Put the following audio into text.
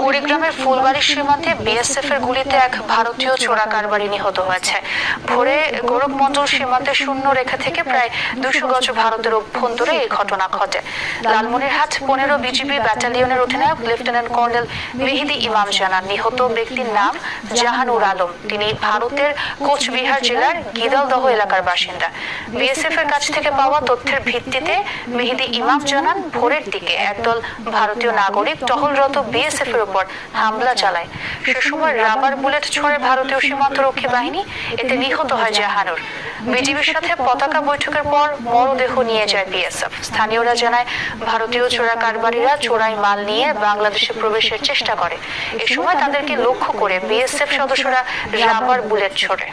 কুড়িগ্রামের ফুলবাড়ির সীমান্তে বিএসএফ এর গুলিতে এক ভারতীয় চোরা কারবারি নিহত হয়েছে। ভোরে গোরখমন্ডল সীমান্তে শূন্য রেখা থেকে প্রায় দুশো গজ ভারতের অভ্যন্তরে এই ঘটনা ঘটে। লালমনিরহাট পনেরো বিজিবি ব্যাটালিয়নের অধিনায়ক লেফটেন্যান্ট কর্নেল মেহেদি ইমাম জানান, নিহত ব্যক্তির নাম জাহানুর আলম। তিনি ভারতের কোচবিহার জেলার গিদালদহ এলাকার বাসিন্দা। বিএসএফ এর কাছ থেকে পাওয়া তথ্যের ভিত্তিতে মেহেদি ইমাম জানান, ভোরের দিকে একদল ভারতীয় নাগরিক টহলরত বিএসএফ এর উপর হামলা চালায়। সে সময় রাবার বুলেট ছড়ে ভারতীয় সীমান্তরক্ষী বাহিনী, এতে নিহত হয় জাহানুর। বিজিবির সাথে পতাকা বৈঠকের পর মরদেহ নিয়ে যায় বিএসএফ। স্থানীয়রা জানায়, ভারতীয় চোরা কারবারিরা চোরাই মাল নিয়ে বাংলাদেশে প্রবেশের চেষ্টা করে। এ সময় তাদেরকে লক্ষ্য করে বিএসএফ সদস্যরা রাবার বুলেট ছোড়ে।